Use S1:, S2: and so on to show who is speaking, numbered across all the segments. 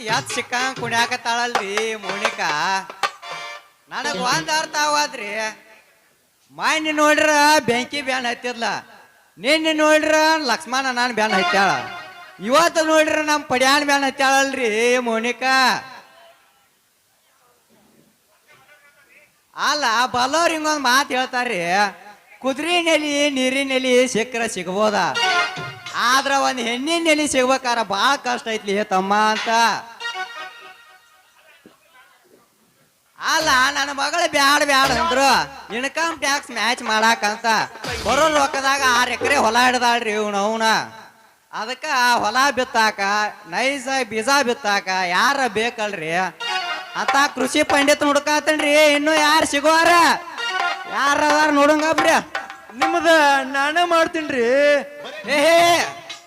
S1: ಯಾತ್ ಅಂತ ಎತ್ ಸಿಕ್ಕಂಗ್ ಕುಣ್ಯಾಕತ್ತಾಳಲ್ರಿ ಮೋನಿಕಾ? ನನಗೆ ಒಂದ್ ಅರ್ಥ ಆವಾದ್ರಿ. ಮಾನ್ಯ ನೋಡ್ರ ಬೆಂಕಿ ಬ್ಯಾನ್ ಹತ್ತಿರ್ಲ ನಿನ್ನೆ ನೋಡ್ರ ಲಕ್ಷ್ಮಣ ನಾನು ಬ್ಯಾನ್ ಹತ್ತಾಳ ಇವತ್ತು ನೋಡ್ರ ನಮ್ ಪಡ್ಯಾನ್ ಬ್ಯಾನ್ ಹತ್ತಾಳಲ್ರಿ ಮೋನಿಕಾ? ಅಲ್ಲ ಬಲ್ಲೋರ್ ಹಿಂಗೊಂದ್ ಮಾತು ಹೇಳ್ತಾರ್ರಿ. ಕುದುರೆ ನೆಲಿ ನೀರಿನ ನೆಲಿ ಸಿಕ್ಕರ ಸಿಗ್ಬೋದ? ಆದ್ರ ಒಂದ್ ಹೆಣ್ಣಿನ ನೆಲೆ ಸಿಗ್ಬೇಕಾರ ಬಾ ಕಷ್ಟ ಐತ್ಲಿ ತಮ್ಮ ಅಂತ. ಅಲ್ಲ, ನನ್ನ ಮಗಳು ಬ್ಯಾಡ ಬ್ಯಾಡ ಅಂದ್ರು. ಇನ್ಕಮ್ ಟ್ಯಾಕ್ಸ್ ಮ್ಯಾಚ್ ಮಾಡಾಕಂತ. ಬರೋ ರೊಕ್ಕದಾಗ ಆರ್ ಎಕರೆ ಹೊಲ ಹಿಡ್ದಾಳ್ರಿ ಇವ್ನ, ಅವನ. ಅದಕ್ಕ ಹೊಲ ಬಿತ್ತಾಕ ನೈಸ ಬೀಜ ಬಿತ್ತಾಕ ಯಾರ ಬೇಕಲ್ರಿ? ಅಂತ ಕೃಷಿ ಪಂಡಿತ್ ಹುಡ್ಕಾತನ್ರಿ, ಇನ್ನು ಯಾರು ಸಿಗೋರ ಯಾರ ಅದಾರ ನೋಡಂಗಬ್ರಿ.
S2: ನಿಮ್ಮದ ನಾನೇ ಮಾಡ್ತೀನ್ರಿ.
S1: ಏ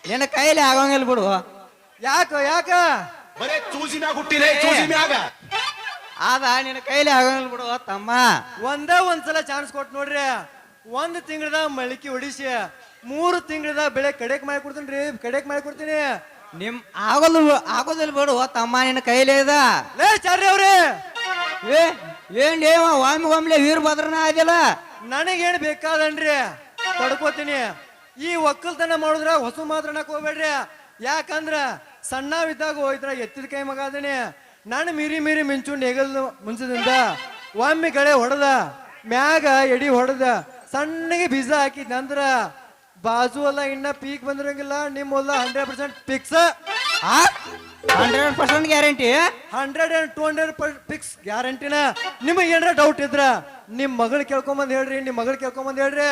S1: ನಿನ್ನ ಕೈಲಿ ಆಗೋಂಗಿಲ್ಲ ಬಿಡು.
S2: ಯಾಕ ಯಾಕ?
S3: ಬರೇ ಚೂಸಿ ಮ್ಯಾಗ
S1: ಆದ ನಿನ್ನ ಕೈಲಿ ಆಗೋಂಗಿಲ್ಲ ಬಿಡು ತಮ್ಮ.
S2: ಒಂದೇ ಒಂದ್ಸಲ ಚಾನ್ಸ್ ಕೊಟ್ಟು ನೋಡ್ರಿ. ಒಂದ್ ತಿಂಗಳದಾಗ ಮಳಿಕೆ ಹೊಡಿಸಿ ಮೂರು ತಿಂಗಳದಾಗ ಬೆಳೆ ಕಡೆಕ್ ಮಾಡಿ ಕೊಡ್ತೀನಿ ರೀ ಕಡೆಕ್ ಮಾಡಿ ಕೊಡ್ತೀನಿ.
S1: ನಿಮ್ ಆಗಲ್ಲ ಆಗೋದಿಲ್ಲ ಬಿಡು ತಮ್ಮ ನಿನ್ನ ಕೈಲೇ ಇದ
S2: ಲೇ ಚಾರ್ರಿ ಅವ್ರಿ.
S1: ಏ ಏನ್ ಏವ ಒಮ್ಮೆ ಒಮ್ಲೆ ವೀರಭದ್ರನ ಆದಿಲ್ಲ
S2: ನನಗೇನ್ ಬೇಕಾದನ್ರಿ? ಪಡ್ಕೋತೀನಿ. ಈ ಒಕ್ಕಲ್ತನ ಮಾಡಿದ್ರೆ ಹೊಸ ಮಾತ್ರನಕ್ ಹೋಗ್ಬೇಡ್ರಿ. ಯಾಕಂದ್ರ ಸಣ್ಣವಿದ್ದಾಗ ಹೋಯ್ತರ ಎತ್ತಿದ ಕೈ ಮಗ ನನ್ನ ನಾನು ಮೀರಿ ಮೀರಿ ಮಿಂಚು ನೆಗಲ್ ಮುಂಚದಿಂದ ಒಮ್ಮೆ ಗಳೆ ಹೊಡೆದ ಮ್ಯಾಗ ಎಡಿ ಹೊಡೆದ ಸಣ್ಣಗೆ ಬೀಜ ಹಾಕಿದ ನಂತರ ಬಾಜು ಎಲ್ಲ ಇನ್ನ ಪೀಕ್ ಬಂದಿರಂಗಿಲ್ಲ ನಿಮ್ಮ ಹೊಲ hundred percent fix
S1: hundred percent guarantee?
S2: Hundred and two hundred fix ಗ್ಯಾರಂಟಿನ. ನಿಮಗೆ ಏನಾರ ಡೌಟ್ ಇದ್ರ ನಿಮ್ ಮಗಳು ಕೇಳ್ಕೊಂಬಂದ್ ಹೇಳ್ರಿ ನಿಮ್ ಮಗಳು ಕೇಳ್ಕೊಂಬಂದ್ ಹೇಳ್ರಿ.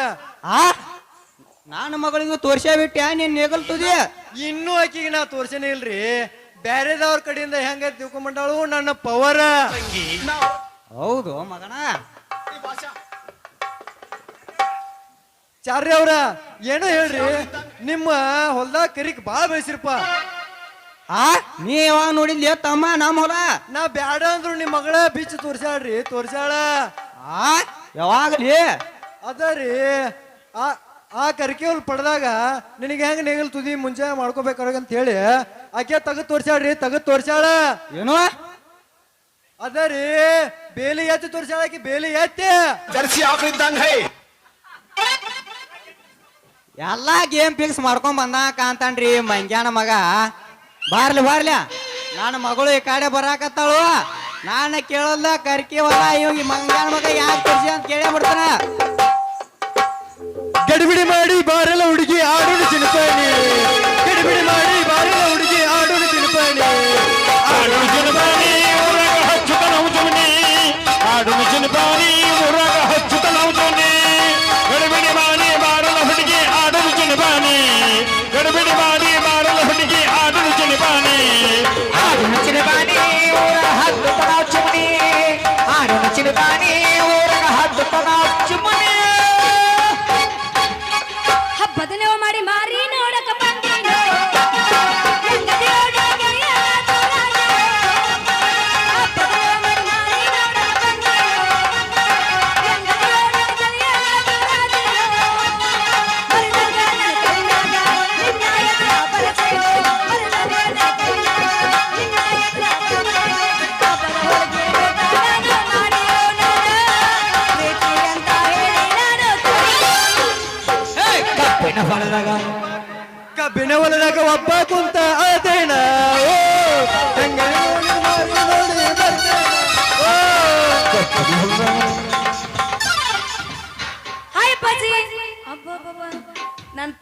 S1: ಆ? ನಾನು ಮಗಳಿಗೂ ತೋರ್ಸೇ ಬಿಟ್ಟೆ ನೀನ್ ನೆಗಲ್ತದಿ
S2: ಇನ್ನೂ ಆಕಿಗೆ ನಾ ತೋರ್ಸೇನೆ ಇಲ್ರಿ. ಬ್ಯಾರೆದವ್ರ ಕಡೆಯಿಂದ ಹೆಂಗ ತಿಳ್ಕೊಂಬಂಡಾಳು ನನ್ನ ಪವರ್
S1: ಹೌದು ಮಗನ.
S2: ಚಾರ್ರಿ ಅವ್ರ ಏನೋ ಹೇಳ್ರಿ ನಿಮ್ಮ ಹೊಲ್ದಾಗ ಕರಿಕ್ ಬಾಳ ಬೆಳೆಸಿರಪ್ಪ
S1: ಆ? ನೀ ಯಾವಾಗ ನೋಡಿದ್ಲಿ ತಮ್ಮ ನಮ್ಮ ಹೊಲ
S2: ನಾ ಬ್ಯಾಡ ಅಂದ್ರು ನಿಮ್ ಮಗಳ ಬೀಚ್ ತೋರ್ಸ್ಯಾಳ್ರಿ ತೋರ್ಸ್ಯಾಳ.
S1: ಆ? ಯಾವಾಗಲಿ?
S2: ಅದ ರೀ ಆ ಆ ಕರಿಕೆ ಹುಲ್ ಪಡೆದಾಗ ನಿನಗೆ ಹೆಂಗ್ ನೀಗಲ್ ತುದಿ ಮುಂಜೆ ಮಾಡ್ಕೋಬೇಕಂತ ಹೇಳಿ ಆಕೆ ತಗದ್ ತೋರ್ಸ್ಯಾಳ್ರಿ ತಗದ್ ತೋರ್ಸ್ಯಾಳ.
S1: ಏನು?
S2: ಅದ ರೀ ಬೇಲಿ ಎತ್ತಿ ತೋರ್ಸ್ಯಾಳ ಆಕಿ ಬೇಲಿ ಎತ್ತಿ.
S3: ಜರ್ಸಿ ಆಕಳಿದ್ದಂಗ ಹೈ.
S1: ಎಲ್ಲಾ ಗೇಮ್ ಫಿಕ್ಸ್ ಮಾಡ್ಕೊಂಡ್ ಬಂದ ಕಾಂತಾನ್ರಿ ಮಂಗ್ಯಾನ ಮಗ. ಬಾರ್ಲಿ ಬಾರ್ಲಿ. ನನ್ನ ಮಗಳು ಈ ಕಡೆ ಬರಾಕತ್ತಾಳು. ನಾನು ಕೇಳಲ್ಲ ಕರ್ಕಿ ಹೊಲ ಇವಾಗ ಈ ಮಂಗ್ಯಾನ ಮಗ ಯಾಕೆ ತೋರ್ಸಿ ಅಂತ ಕೇಳೇ ಬಿಡ್ತಾನ.
S2: ಗಡಿಬಿಡಿ ಮಾಡಿ, ಬಾರಲ್ಲ ಹುಡುಗಿ ಆಡೋಣ ಚಿನ್ಪಾಣಿ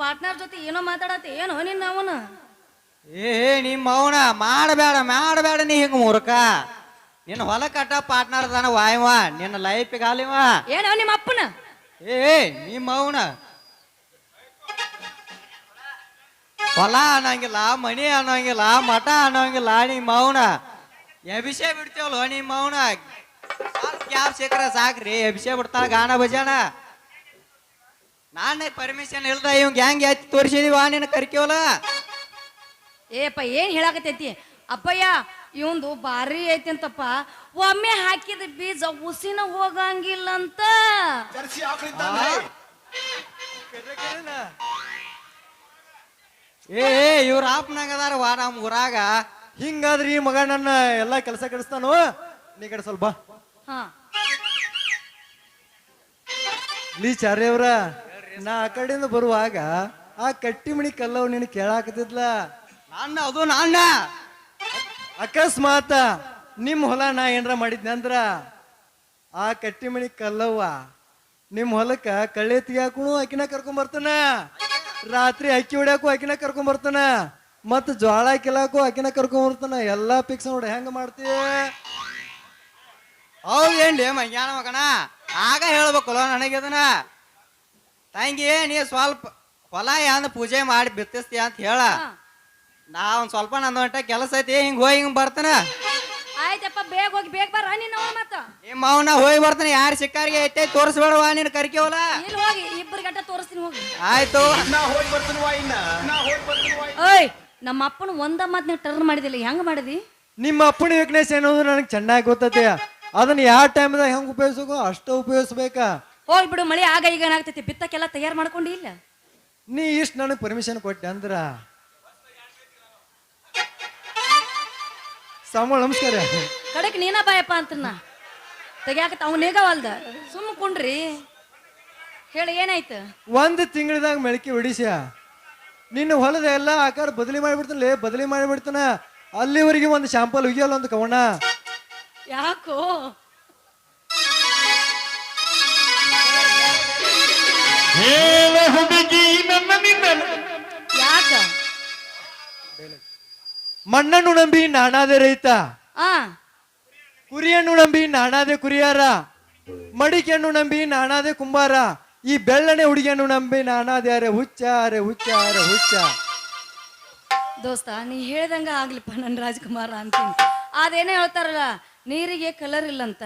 S4: ಪಾರ್ಟ್ನರ್ ಜೊತೆ ಏನೋ ಮಾತಾಡತ್ತೆ? ಏನೋ ನಿನ್ನ ಅವನು?
S1: ಏ ನಿಮ್ಮ ಅವನ ಮಾಡಬೇಡ ಮಾಡಬೇಡ ನೀ ಹಿಂಗ ಮೂರ್ಖ. ನಿನ್ನ ಹೊಲ ಕಟ್ಟ ಪಾರ್ಟ್ನರ್ ಅದಾನ ವಾಯವ ನಿನ್ನ ಲೈಫ್ ಆಲಿವ
S4: ಏನೋ ನಿಮ್ಮ ಅಪ್ಪನ?
S1: ಏ ನಿಮ್ಮ ಅವನ. ಹೊಲ ಅನ್ನಂಗಿಲ್ಲ ಮನಿ ಅನ್ನೋಂಗಿಲ್ಲ ಮಠ ಅನ್ನಂಗಿಲ್ಲ ನಿಮ್ಮ ಅವನ. ಎಬಿಸೆ ಬಿಡ್ತೇವಲ್ಲ ನಿಮ್ಮ ಅವನ? ಕ್ಯಾಬ್ ಸಿಕ್ಕ್ರ ಸಾಕ್ರಿ ಎಬಿಸೆ ಬಿಡ್ತಾಳ ಗಾನ ಭಜನ. ನಾನೇ ಪರ್ಮಿಷನ್ ಇಲ್ದ ಇವ್ ಗ್ಯಾಂಗ್ ಎತ್ತಿ ತೋರಿಸಿದೀವ ನಿನ್ನ ಕರ್ಕಿವಲ್ಲ
S4: ಏಪ್ಪ ಏನ್ ಹೇಳಾಕತೈತಿ ಅಪ್ಪಯ್ಯ ಇವಂದು ಭಾರಿ ಐತಿಂತಪ್ಪ ಒಮ್ಮೆ ಹಾಕಿದ ಬೀಜ ಉಸಿನ ಹೋಗಂಗಿಲ್ಲ ಅಂತ
S3: ಜರ್ಸಿ
S1: ಏ ಇವ್ರ ಆಪ್ನಾಗ ಅದಾರ ವಾ ನಮ್ಮ ಊರಾಗ.
S2: ಹಿಂಗಾದ್ರೆ ಈ ಮಗ ನನ್ನ ಎಲ್ಲಾ ಕೆಲಸ ಕೆಡಿಸ್ತಾನು? ನೀ ಕಡೆ ಸ್ವಲ್ಪ.
S4: ಹಾ.
S2: ಲೀ ಚಾರ್ಯವ್ರ ನಾ ಆ ಕಡೆಯಿಂದ ಬರುವಾಗ ಆ ಕಟ್ಟಿ ಮಣಿ ಕಲ್ಲವ್ ನಿನ್ ಕೇಳಾಕತಿದ್ಲ
S1: ನನ್ನ ಅದು ನನ್ನ
S2: ಅಕಸ್ಮಾತ ನಿಮ್ ಹೊಲ ನಾ ಏನ್ರ ಮಾಡಿದ್ನ ಅಂದ್ರ ಆ ಕಟ್ಟಿ ಮಣಿ ಕಲ್ಲವ್ವ ನಿಮ್ ಹೊಲಕ್ಕ ಕಳ್ಳೆ ತೆಗಿಯಾಕುನು ಅಕಿನ ಕರ್ಕೊಂಡ್ ಬರ್ತಾನ. ರಾತ್ರಿ ಅಕ್ಕಿ ಹೊಡ್ಯಾಕು ಅಕಿನ ಕರ್ಕೊಂಡ್ ಬರ್ತಾನ. ಮತ್ ಜ್ವಾಳ ಕಿಲಾಕು ಅಕಿನ ಕರ್ಕೊಂಡ್ ಬರ್ತಾನ. ಎಲ್ಲಾ ಪಿಕ್ಸ್ ನೋಡಿ ಹೆಂಗ ಮಾಡ್ತೀಯ
S1: ಹೌದೇನ್ಲಿ ಮಗ್ಯಾನ ಮಗಣ ಆಗ ಹೇಳ್ಬೇಕಲ್ಲ ನನಗೆ ಅದನ್ನ. ತಂಗಿ ನೀ ಸ್ವಲ್ಪ ಹೊಲ ಯಾಂದ ಪೂಜೆ ಮಾಡಿ ಬಿತ್ತಿಸ್ತೀಯ ಅಂತ ಹೇಳ. ನಾ ಒಂದ್ ಸ್ವಲ್ಪ ನಂದು ಹೊಂಟ ಕೆಲಸ ಐತಿ ಹಿಂಗ್ ಹೋಗಿ ಹಿಂಗ್ ಬರ್ತಾನ.
S4: ಆಯ್ತಪ್ಪ ಬೇಗ ಹೋಗಿ ಬೇಗ ಬರ ನಿನ್ನ ಅವ್ನ ಮತ್ತ.
S1: ನಿಮ್ಮ ಅವನ ಹೋಗಿ ಬರ್ತಾನೆ ಯಾರ ಸಿಕ್ಕಾರಿಗೆ ಐತೆ ತೋರಿಸ್ಬೇಡವ ನೀನು ಕರ್ಕಿವಲ್ಲ
S4: ಇಲ್ಲಿ ಹೋಗಿ ಇಬ್ಬರು ಗಂಟೆ ತೋರಿಸ್ತೀನಿ ಹೋಗಿ.
S1: ಆಯ್ತು.
S4: ಓಯ್ ನಮ್ಮ ಅಪ್ಪನ ಒಂದ ಮಾತ್ ನೀವು ಟರ್ನ್ ಮಾಡಿದಿಲ್ಲ ಹೆಂಗ್ ಮಾಡಿದಿ?
S2: ನಿಮ್ಮ ಅಪ್ಪನ ವೀಕ್ನೆಸ್ ಏನೋದು ನನಗೆ ಚೆನ್ನಾಗಿ ಗೊತ್ತತೆ. ಅದನ್ನ ಯಾವ ಟೈಮ್ದಾಗ ಹೆಂಗ್ ಉಪಯೋಗಿಸೋ ಅಷ್ಟು ಉಪಯೋಗಿಸ್ಬೇಕಾ.
S4: ಹೋಗಿ ಬಿಡು ಮಳೆ ಆಗ ಈಗ ಏನಾಗ್ತೈತಿ? ಬಿತ್ತಕ್ಕೆಲ್ಲ ತಯಾರು ಮಾಡ್ಕೊಂಡು ಇಲ್ಲ.
S2: ನೀ ಇಷ್ಟ ನನಗೆ ಪರ್ಮಿಷನ್ ಕೊಟ್ಟೆ ಅಂದ್ರ? ಸಂಬಳ ನಮಸ್ಕಾರ.
S4: ಕಡೆಕ್ ನೀನ ಬಾಯಪ್ಪ ತೆಗ್ಯಾಕತ್ತ ಅವ್ನ ನೇಗವಲ್ದ. ಸುಮ್ಮ ಕುಂಡ್ರಿ. ಹೇಳಿ ಏನಾಯ್ತು?
S2: ಒಂದು ತಿಂಗಳದಾಗ ಮೆಳಕಿ ಹೊಡಿಸ್ಯ. ನಿನ್ನ ಹೊಲದ ಎಲ್ಲ ಆಕಾರ ಬದಲಿ ಮಾಡಿಬಿಡ್ತಾನೆ ಬದಲಿ ಮಾಡಿಬಿಡ್ತಾನ. ಅಲ್ಲಿವರೆಗೆ ಒಂದು ಶಾಂಪಲ್ ಉಗಿಯಲ್ಲ ಒಂದು ಕವಣ
S4: ಯಾಕೋ?
S3: ಹೇಳ ಹುಡುಗಿ ನನ್ನ ನಿನ್ನ.
S4: ಯಾಕ?
S2: ಮಣ್ಣನ್ನು ನಂಬಿ ನಾನಾದೆ ರೈತ.
S4: ಆ.
S2: ಕುರಿಯನ್ನು ನಂಬಿ ನಾನಾದೆ ಕುರಿಯಾರ. ಮಡಿಕೆಯನ್ನು ನಂಬಿ ನಾನಾದೆ ಕುಂಬಾರ. ಈ ಬೆಳ್ಳನೆ ಹುಡುಗಿಯನ್ನು ನಂಬಿ ನಾನಾದೆ ಅರೆ ಹುಚ್ಚ ಅರೆ ಹುಚ್ಚ ಅರೆ ಹುಚ್ಚ.
S4: ದೋಸ್ತ ನೀ ಹೇಳ್ದಂಗ ಆಗ್ಲಿಪ್ಪ ನನ್ನ ರಾಜ್ಕುಮಾರ ಅಂತೀನಿ. ಅದೇನೋ ಹೇಳ್ತಾರಲ್ಲ ನೀರಿಗೆ ಕಲರ್ ಇಲ್ಲಂತ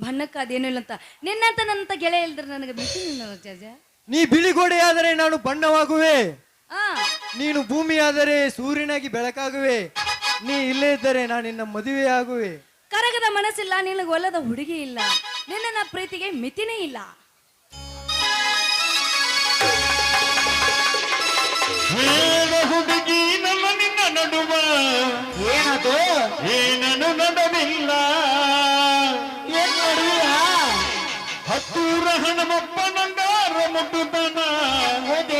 S4: ಬಣ್ಣಕ್ಕೆ ಅದೇನೂ ಇಲ್ಲಂತ. ನಿನ್ನಂತ ನನ್ನಂತ ಗೆಳೆಯ ಇಲ್ದ್ರೆ ನನಗೆ ಬಿಸಿ ನಿನ್ನ ಜಜ.
S2: ನೀ ಬಿಳಿಗೋಡೆಯಾದರೆ ನಾನು ಬಣ್ಣವಾಗುವೆ.
S4: ಹಾ
S2: ನೀನು ಭೂಮಿಯಾದರೆ ಸೂರ್ಯನಾಗಿ ಬೆಳಕಾಗುವೆ. ನೀ ಇಲ್ಲೇ ಇದ್ದರೆ ನಾನು ನಿನ್ನ ಮದುವೆ ಆಗುವೆ.
S4: ಕರಗದ ಮನಸ್ಸಿಲ್ಲ ನಿನಗೆ ಒಲ್ಲದ ಹುಡುಗಿ ಇಲ್ಲ. ನಿನ್ನ ನನ್ನ ಪ್ರೀತಿಗೆ ಮಿತಿನೇ ಇಲ್ಲ.
S3: ಹುಡುಗಿ ನಮ್ಮ ನಿನ್ನ ನಡುವ?
S1: ಏನದು?
S3: ಏನನು ನಡವಿಲ್ಲ ಹತ್ತೂರ ಹಣಮಪ್ಪ ಮುಟ್ಟುತನ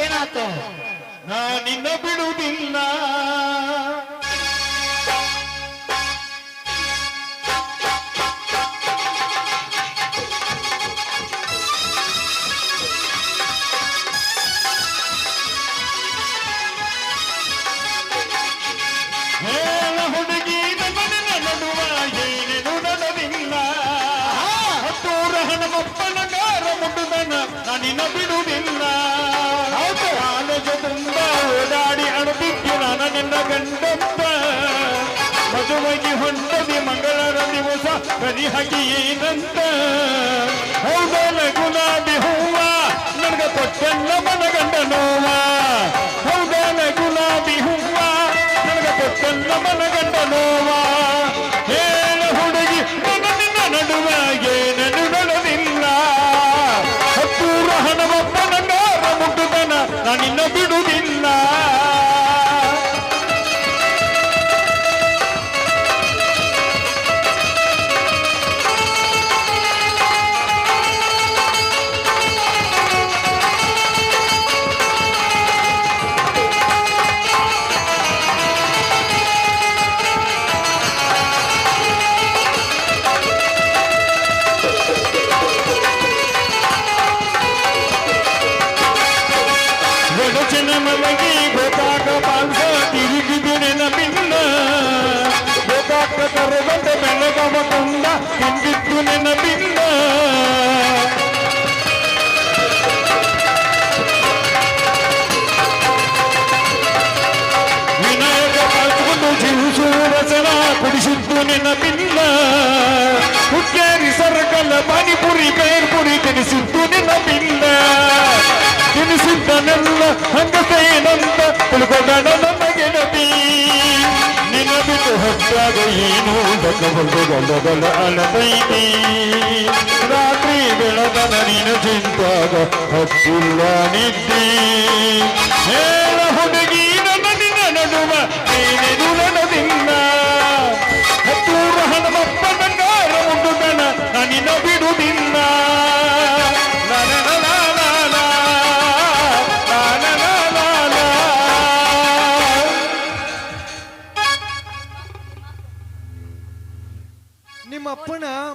S1: ಏನಾತು
S3: ನಾ ನಿನ್ನ ಬಿಡುವುದಿಲ್ಲ. ಗಂಡಂತ. ಮದುವೆಗೆ ಹೊಂಟದಿ ಮಂಗಳರ ದಿವಸ ಕರಿ ಹಾಕಿ ಏನಂತ ಹೌದಲ್ಲ ಗುಲಾಬಿ ಹೂವ, ನನಗ ಕೊಟ್ಟೆಲ್ಲ ಮನಗಂಡ ನೋವ. ಹೌದಲ್ಲ ಒಡಚನ ಮಲಗಿ ಗೋಕಾಕ ಪಾಲ್ಸ ತಿರುಗಿದು ನೆನಪಿಲ್ಲ ಗೋಕಾಕ ಕರೆದಂತ ಬೆಳಗವ ಕೊಂಡ ಹಿಂದಿತ್ತು ನೆನಪಿಲ್ಲ ವಿನಾಯಕ ಪಾಲ್ಸ್ಕೊಂಡು ಜೀವಿಸು ರಸನ ಕುಡಿಸಿದ್ದು ನೆನಪಿಲ್ಲ ಹುಕ್ಕೇರಿ ಸರ್ಕಲ್ ಪಾನಿಪುರಿ ಬೇರ್ಪುರಿ ತಿನಿಸಿದ್ದು ತಿಳ್ಕೊಂಡ ನನ್ನ ನಬಿ ನಿನ್ನ ಬಿಟ್ಟು ಏನು? ಗಲ್ಲಬಲ್ಲು ಗಲ್ಲಬಲ್ಲ ಅಲದೈತಿ ರಾತ್ರಿ ಬೆಳದನ ನಿನ ಚಿಂತಾಗ ಹತ್ತಿಲ್ಲ ನಿದ್ದಿ. ಹೇಳ ಹುಡುಗಿ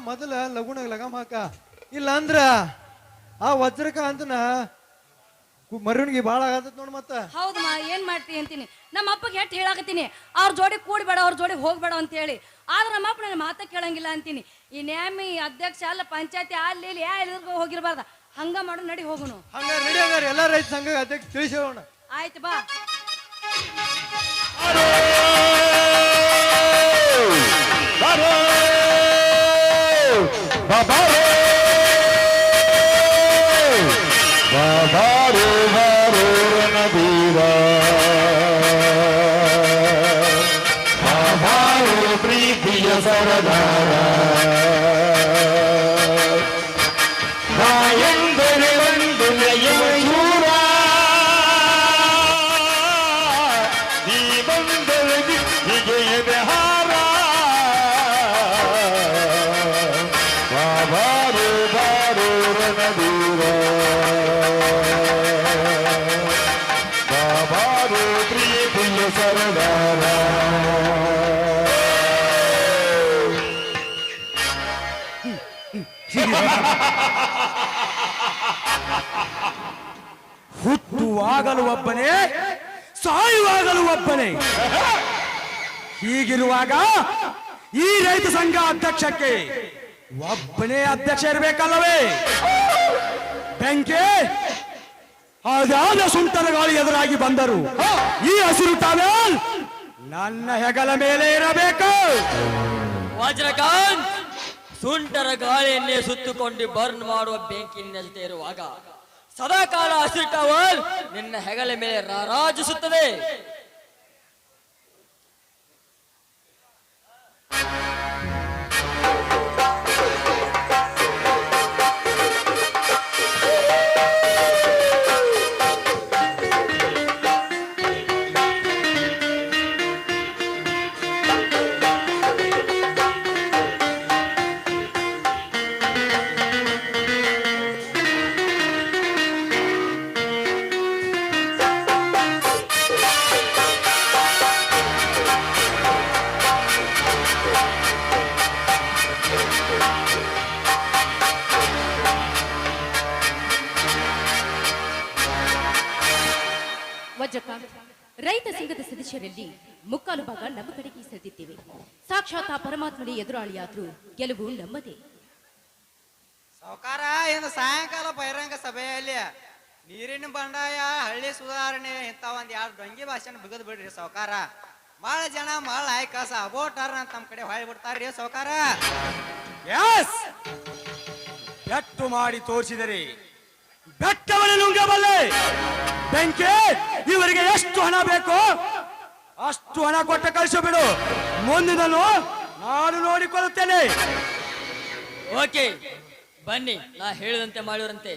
S2: ಮೊದಲ ಲಗುಣ ಲಗಾಮ ಹಾಕ. ಇಲ್ಲ ಅಂದ್ರ ಆ ವಜ್ರಕ ಅಂತನ ಮರುಣಿಗೆ ಭಾಳ ಆಗತ್ತ ನೋಡ್ ಮತ್ತ.
S3: ಹೌದು ಮಾ ಏನ್ ಮಾಡ್ತಿ ಅಂತೀನಿ? ನಮ್ಮ ಅಪ್ಪಗೆ ಹೆಟ್ ಹೇಳಾಕತ್ತೀನಿ? ಅವ್ರ ಜೋಡಿ ಕೂಡಬೇಡ ಅವ್ರ ಜೋಡಿ ಹೋಗ್ಬೇಡ ಅಂತ ಹೇಳಿ ಆದ್ರೆ ನಮ್ಮ ಅಪ್ಪ ನನ್ನ ಮಾತ ಕೇಳಂಗಿಲ್ಲ ಅಂತೀನಿ. ಈ ನ್ಯಾಮಿ ಅಧ್ಯಕ್ಷ ಅಲ್ಲ ಪಂಚಾಯತಿ ಅಲ್ಲಿ ಇಲ್ಲಿ ಯಾ ಹೋಗಿರ್ಬಾರ್ದ. ಹಂಗ ಮಾಡು ನಡಿ ಹೋಗುನು.
S2: ಹಂಗ ರೆಡಿ ಹಂಗಾರ. ಎಲ್ಲ ರೈತ ಸಂಘ ಅಧ್ಯಕ್ಷ ತಿಳಿಸೋಣ
S3: ಆಯ್ತು ಬಾ.
S5: ಹುಟ್ಟುವಾಗಲು ಒಬ್ಬನೇ ಸಾಯುವಾಗಲು ಒಬ್ಬನೇ ಹೀಗಿರುವಾಗ ಈ ರೈತ ಸಂಘ ಅಧ್ಯಕ್ಷಕ್ಕೆ ಒಬ್ಬನೇ ಅಧ್ಯಕ್ಷ ಇರಬೇಕಲ್ಲವೇ? ಬೆಂಕಿ ಅದಾದ ಸುಂಟರ ಗಾಳಿ ಎದುರಾಗಿ ಬಂದರು. ಈ ಹಸಿರು ಟವೆಲ್ ನನ್ನ ಹೆಗಲ ಮೇಲೆ ಇರಬೇಕು
S6: ವಜ್ರಕಾಂತ್ ಸುಂಟರ ಗಾಳಿಯನ್ನೇ ಸುತ್ತುಕೊಂಡು ಬರ್ನ್ ಮಾಡುವ ಬೆಂಕಿನ ಜೊತೆ ಇರುವಾಗ, ಸದಾಕಾಲ ಹಸಿರು ಟವಲ್ ನಿನ್ನ ಹೆಗಲ ಮೇಲೆ ರಾರಾಜಿಸುತ್ತದೆ.
S7: ಎದುರಾಳಿಯಾದ್ರೂ ಗೆಲುವು ನಮ್ಮದೇ.
S1: ಸಾವುಕಾರ ಇಂದು ಸಾಯಂಕಾಲ ಬಹಿರಂಗ ಸಭೆಯಲ್ಲಿ ನೀರಿನ ಬಂಡಾಯ ಹಳ್ಳಿ ಸುಧಾರಣೆ ಇಂಥ ಒಂದ್ ಎರಡು ಡೊಂಗಿ ಭಾಷೆನ ಬಿಗದ್ ಬಿಡ್ರಿ ಸಾವುಕಾರ. ಬಹಳ ಜನ ಬಹಳ ಆಯ್ಕಾಸ ಅಬೋಟಾರ ಅಂತ ನಮ್ಮ ಕಡೆ ಹೊಳ್ ಬಿಡ್ತಾರ್ರಿ ಸಾವುಕಾರ.
S5: ಎಸ್ ಬೆಟ್ಟು ಮಾಡಿ ತೋರಿಸಿದರೆ. ಬೆಟ್ಟವನ್ನು ನುಂಗಬಲ್ಲೆ ಬೆಂಕಿ ಇವರಿಗೆ ಎಷ್ಟು ಹಣ ಬೇಕು ಅಷ್ಟು ಹಣ ಕೊಟ್ಟು ಕಳಿಸಿಬಿಡು ಮುಂದಿನನ್ನು ನಾನು ನೋಡಿಕೊಳ್ಳುತ್ತೇನೆ
S6: ಓಕೆ ಬನ್ನಿ ನಾ ಹೇಳಿದಂತೆ ಮಾಡಿರಂತೆ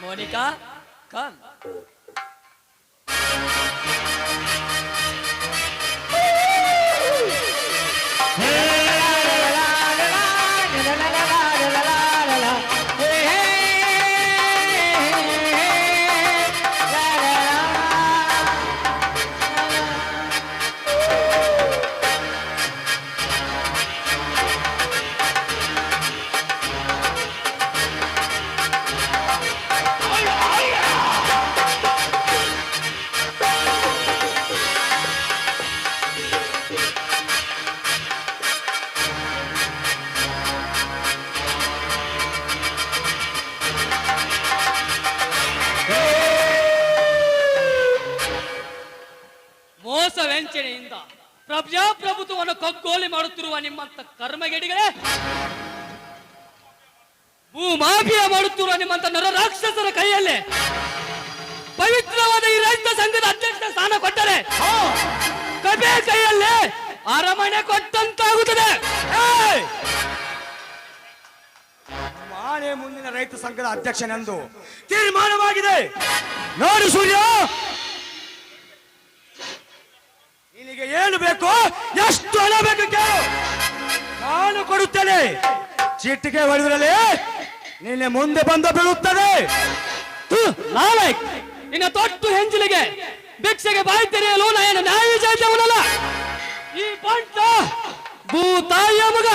S6: ಮೋನಿಕಾ ಕಮ್ ವಂಚನೆಯಿಂದ ಪ್ರಜಾಪ್ರಭುತ್ವವನ್ನು ಕಗ್ಗೋಲಿ ಮಾಡುತ್ತಿರುವ ನಿಮ್ಮಂತ ಕರ್ಮಗೆಡಿಗಳೇ ಭೂಮಾಫಿಯ ಮಾಡುತ್ತಿರುವ ನಿಮ್ಮಂತ ನರ ರಾಕ್ಷಸರ ಕೈಯಲ್ಲೇ ಪವಿತ್ರವಾದ ಈ ರೈತ ಸಂಘದ ಅಧ್ಯಕ್ಷ ಸ್ಥಾನ ಕೊಟ್ಟರೆ ಕಬೆ ಕೈಯಲ್ಲೇ ಅರಮನೆ ಕೊಟ್ಟಂತಾಗುತ್ತದೆ.
S5: ನಾಳೆ ಮುಂದಿನ ರೈತ ಸಂಘದ ಅಧ್ಯಕ್ಷನೆಂದು ತೀರ್ಮಾನವಾಗಿದೆ. ನೋಡಿ ಸೂರ್ಯ. ಏನು ಬೇಕು ಎಷ್ಟು ಹಣ ಬೇಕು ನಾನು ಕೊಡುತ್ತೇನೆ. ಚೀಟಿಗೆ ಹೊಡೆದ್ರಲ್ಲಿ ನಿನ್ನೆ ಮುಂದೆ ಬಂದು ಬೀಳುತ್ತದೆ.
S6: ನಾಳೆ ನಿನ್ನ ತೊಟ್ಟು ಹೆಂಜಿಲಿಗೆ ಭಿಕ್ಷೆಗೆ ಬಾಯಿ ತೆರೆಯಲು ನಾನು ನ್ಯಾಯ ಜಾತಿಯವನಲ್ಲ ಈ ಬಂಟ ಭೂತಾಯಿಯ ಮಗ.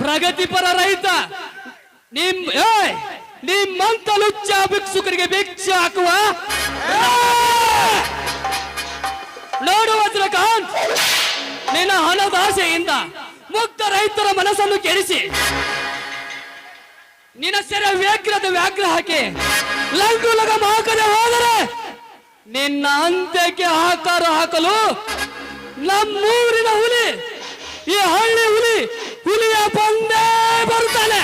S6: ಪ್ರಗತಿಪರ ರೈತ ನಿಮ್ ನಿಮ್ಮಂತ ಲುಚ್ಚ ಭಿಕ್ಷುಕರಿಗೆ ಭಿಕ್ಷೆ ಹಾಕುವ. ವಜ್ರಕಾಂತ್ ನಿನ್ನ ಹಣದ ಆಸೆಯಿಂದ ಮುಕ್ತ ರೈತರ ಮನಸ್ಸನ್ನು ಕೆಡಿಸಿ, ನಿನ್ನ ಸೆರೆ ವ್ಯಾಘ್ರದ ವ್ಯಾಘ್ರ ಹಾಕಿ ಲಗ ಹಾಕದೆ ಹೋದರೆ ನಿನ್ನ ಅಂತ್ಯಕ್ಕೆ ಆಕಾರ ಹಾಕಲು ನಮ್ಮೂರಿನ ಹುಲಿ, ಈ ಹಳ್ಳಿ ಹುಲಿ, ಹುಲಿಯ ಬಂದೇ ಬರ್ತಾನೆ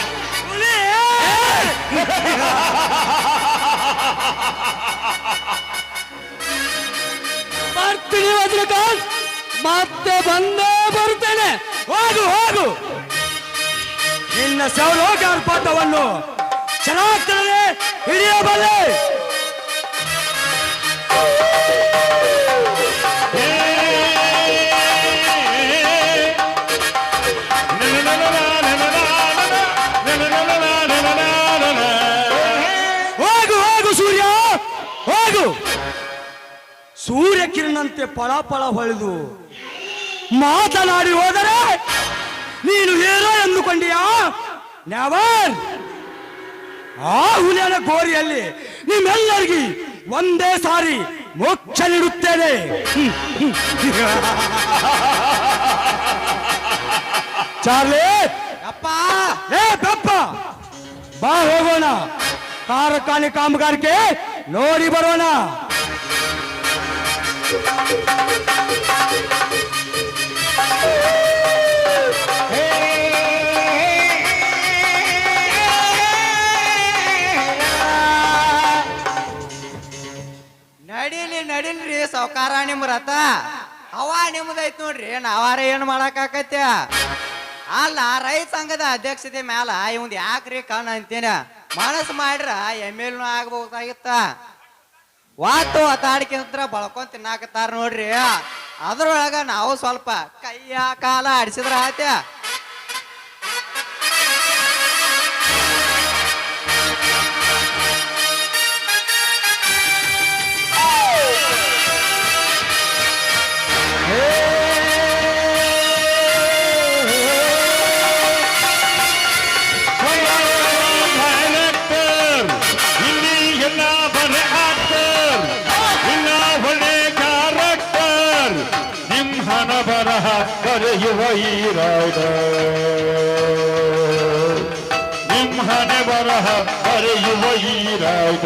S6: ಬರ್ತೀನಿ ಮತ್ತೆ ಬಂದೇ ಬರುತ್ತೇನೆ.
S5: ಹೋಗು ಹೋಗು. ನಿನ್ನ ಸೌಲೋಗಾರ ಪಾಠವನ್ನು ಚೆನ್ನಾಗ್ತದೆ ಹಿಡಿಯಬಲ್ಲೆ ಸೂರ್ಯಕಿರಣಂತೆ ಪಳ ಪಳ ಹೊಳೆದು ಮಾತನಾಡಿ ಹೋದರೆ ನೀನು ಏನೋ ಎಂದುಕೊಂಡೀಯಾ? ನ್ಯಾವರ್ ಆ ಹುಲಿಯನ ಗೋರಿಯಲ್ಲಿ ನಿಮ್ಮೆಲ್ಲರಿಗೂ ಒಂದೇ ಸಾರಿ ಮೋಕ್ಷ ನೀಡುತ್ತೇನೆ. ಚಾರ್ಲಿ!
S1: ಅಪ್ಪ
S5: ಏ ಬಾ ಹೋಗೋಣ. ಕಾರ್ಖಾನೆ ಕಾಮಗಾರಿಕೆ ನೋಡಿ ಬರೋಣ.
S1: ಸಾವ್ಕಾರ ನಿಮ್ ರಥ? ಅವ ನಿಮ್ದೈತ್ ನೋಡ್ರಿ ನಾವಾರ ಏನ್ ಮಾಡಕ್ಕಾಕತ್ಯ ಅಲ್ಲ, ರೈತ ಸಂಘದ ಅಧ್ಯಕ್ಷತೆ ಮ್ಯಾಲ ಇವಂದ್ ಯಾಕ್ರಿ ಕಣ್ ಅಂತೇನ? ಮನಸ್ ಮಾಡ್ರ ಎಂ ಎಲ್ ಆಗ್ಬಹುದಾಗಿತ್ತ ವಾತು ಅತಾಡ್ಕಿಂತ್ರ ಬಳ್ಕೊಂಡ್ ತಿನ್ನಾಕತ್ತಾರ ನೋಡ್ರಿ. ಅದ್ರೊಳಗ ನಾವು ಸ್ವಲ್ಪ ಕೈಯ ಕಾಲ ಆಡಿಸಿದ್ರ ಆತ್ಯ?
S3: ಹರಿರಾದ ನಿಮ್ಮ ಹಣೆ ಬರಹ ಹರಿಯುವ ಈರಾದ